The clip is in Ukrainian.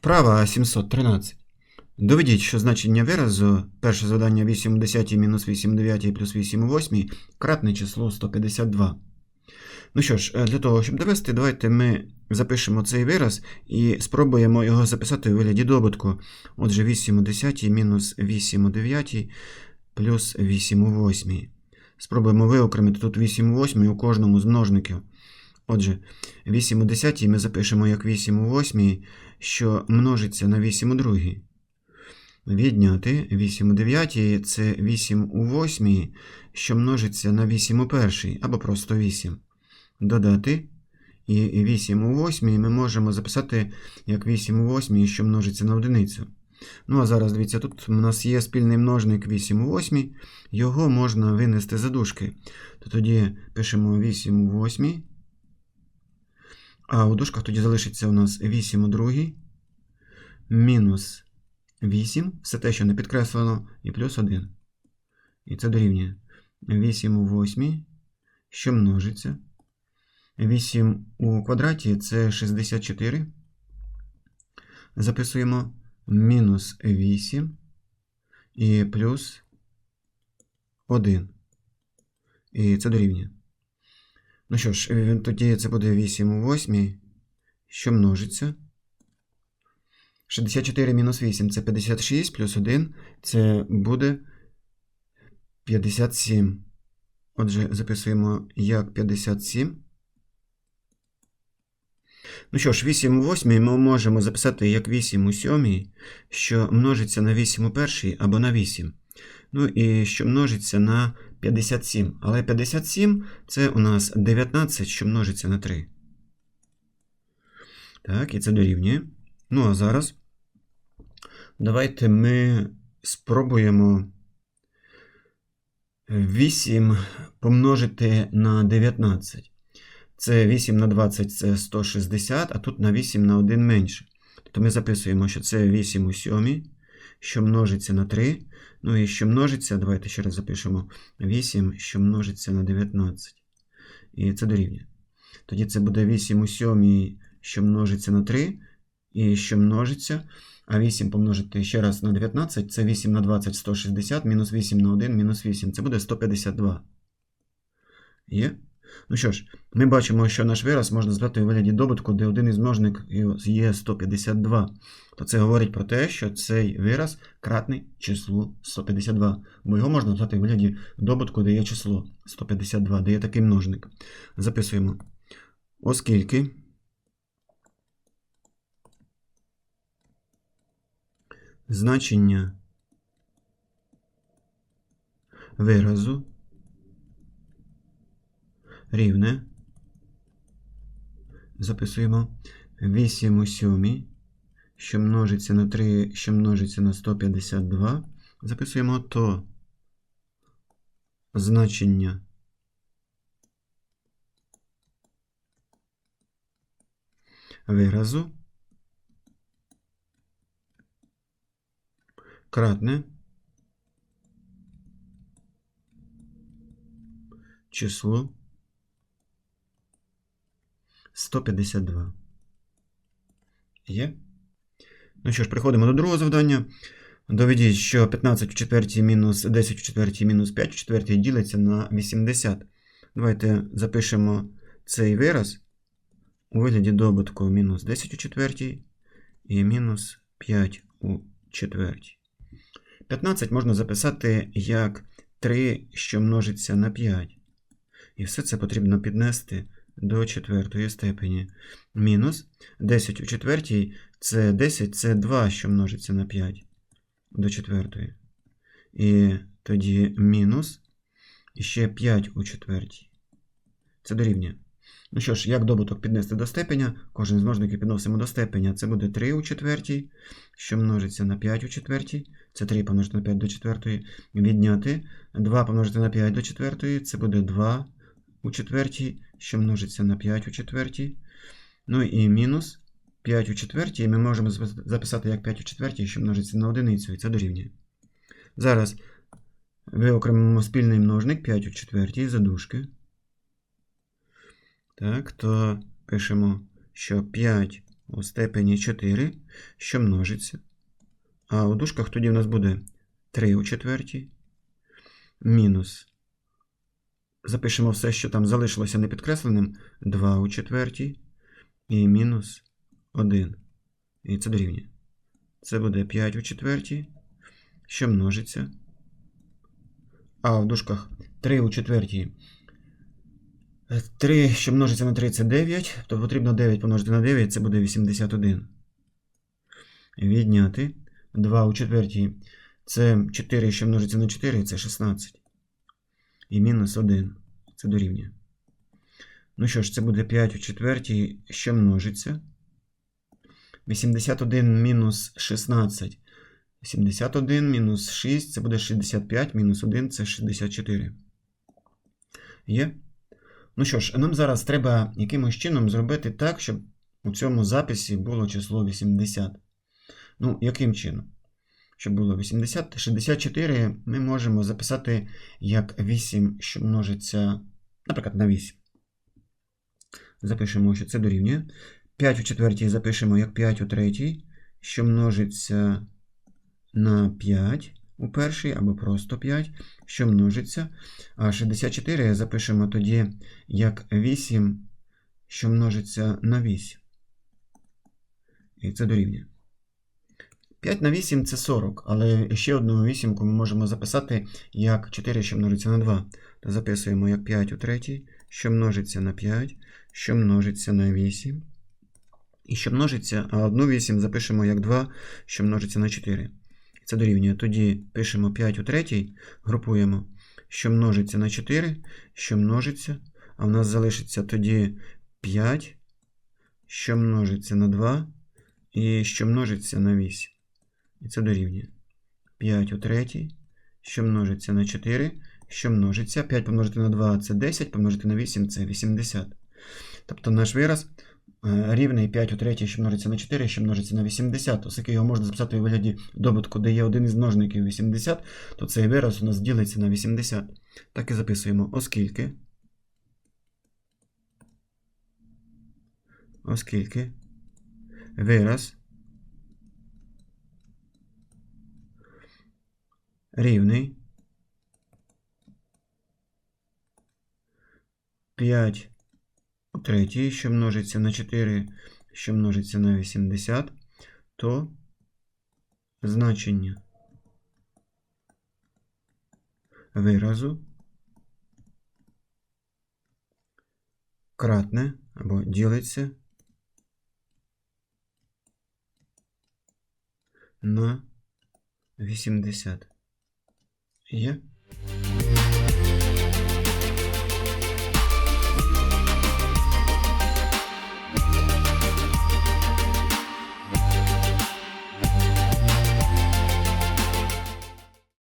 Вправа 713. Доведіть, що значення виразу перше завдання 8 у 10 мінус 8 9 плюс 8 8 кратне число 152. Ну що ж, е, для того, щоб довести, давайте ми запишемо цей вираз і спробуємо його записати у вигляді добутку. Отже, 8 10 мінус 8 9 плюс 8 8. Спробуємо виокремити тут 8 у 8 у кожному з множників. Отже, 8 у 10 ми запишемо як 8 у 8, що множиться на 8 у 2. Відняти 8 у 9 це 8 у 8, що множиться на 8 у 1, або просто 8. Додати. І 8 у 8 ми можемо записати як 8 у 8, що множиться на одиницю. Ну, а зараз, дивіться, тут у нас є спільний множник 8 у 8, його можна винести за дужки. То тоді пишемо 8 у 8. А у дужках тоді залишиться у нас 8 у 2, мінус 8, все те, що не підкреслено, і плюс 1. І це дорівнює 8 у 8, що множиться. 8 у квадраті це 64. Записуємо мінус 8 і плюс 1. І це дорівнює. Ну що ж, е, тоді це буде 8 у 8, що множиться. 64 мінус 8 це 56 плюс 1 це буде 57. Отже, записуємо як 57. Ну що ж, 8 у 8 ми можемо записати як 8 у 7, що множиться на 8 у 1 або на 8. Ну і що множиться на 57. Але 57 це у нас 19, що множиться на 3. Так, і це дорівнює. Ну, а зараз давайте ми спробуємо 8 помножити на 19. Це 8 на 20 це 160, а тут на 8 на 1 менше. Тобто ми записуємо, що це 8 у 7, що множиться на 3. Ну і що множиться, давайте ще раз запишемо 8, що множиться на 19. І це дорівнює. Тоді це буде 8 у 7, що множиться на 3, і що множиться. А 8 помножити ще раз на 19, це 8 на 20 160, мінус 8 на 1, мінус 8. Це буде 152. Є? Ну що ж, ми бачимо, що наш вираз можна звати у вигляді добутку, де один із множників є 152. То це говорить про те, що цей вираз кратний числу 152. Бо його можна звати у вигляді добутку, де є число 152, де є такий множник. Записуємо. Оскільки значення виразу рівне. Записуємо. 8 у 7, що множиться на 3, що множиться на 152. Записуємо то значення. Виразу. Кратне. Число 152. Є. Ну що ж, приходимо до другого завдання. Доведіть, що 15 у четвертій мінус 10 у четвертій мінус 5 у четвертій ділиться на 80. Давайте запишемо цей вираз у вигляді добутку мінус 10 у четвертій і мінус 5 у четвертій. 15 можна записати як 3, що множиться на 5. І все це потрібно піднести до четвертої степені. Мінус 10 у четвертій це 10, це 2, що множиться на 5 до четвертої. І тоді мінус ще 5 у четвертій. Це дорівнює. Ну що ж, як добуток піднести до степеня, кожен з множників підносимо до степеня. Це буде 3 у четвертій, що множиться на 5 у четвертій. Це 3 помножити на 5 до четвертої. Відняти 2 помножити на 5 до четвертої, це буде 2 у четвертій, що множиться на 5 у четвертій. Ну і мінус 5 у четвертій ми можемо записати як 5 у четвертій, що множиться на одиницю, і це дорівнює. Зараз виокремимо спільний множник 5 у четвертій за дужки. Так, то пишемо, що 5 у степені 4, що множиться. А у дужках тоді в нас буде 3 у четвертій. Мінус. Запишемо все, що там залишилося непідкресленим. 2 у четвертій. І мінус 1. І це дорівнює. Це буде 5 у четвертій, що множиться. А в дужках 3 у четвертій. 3, що множиться на 3, це 9. То потрібно 9 помножити на 9, це буде 81. Відняти. 2 у четвертій. Це 4, що множиться на 4, це 16. І мінус 1. Це дорівнює. Ну що ж, це буде 5 у четвертій, що множиться. 81 мінус 16. 71 мінус 6 це буде 65, мінус 1 це 64. Є? Ну що ж, нам зараз треба якимось чином зробити так, щоб у цьому записі було число 80. Ну, яким чином? Щоб було 80, 64 ми можемо записати як 8, що множиться, наприклад, на 8. Запишемо, що це дорівнює. 5 у четвертій запишемо як 5 у третій, що множиться на 5 у першій, або просто 5, що множиться. А 64 запишемо тоді як 8, що множиться на 8. І це дорівнює. 5 на 8 це 40, але ще одну вісімку ми можемо записати як 4, що множиться на 2. То записуємо як 5 у третій, що множиться на 5, що множиться на 8. І що множиться, а одну 8 запишемо як 2, що множиться на 4. Це дорівнює. Тоді пишемо 5 у третій, групуємо, що множиться на 4, що множиться, а в нас залишиться тоді 5, що множиться на 2, і що множиться на 8. І це дорівнює. 5 у третій, що множиться на 4, що множиться. 5 помножити на 2 це 10, помножити на 8 це 80. Тобто наш вираз е, рівний 5 у третій, що множиться на 4, що множиться на 80. Оскільки його можна записати у вигляді добутку, де є один із множників 80, то цей вираз у нас ділиться на 80. Так і записуємо, оскільки. Оскільки вираз рівний 5 у третій, що множиться на 4, що множиться на 80, то значення виразу кратне або ділиться на 80. Є?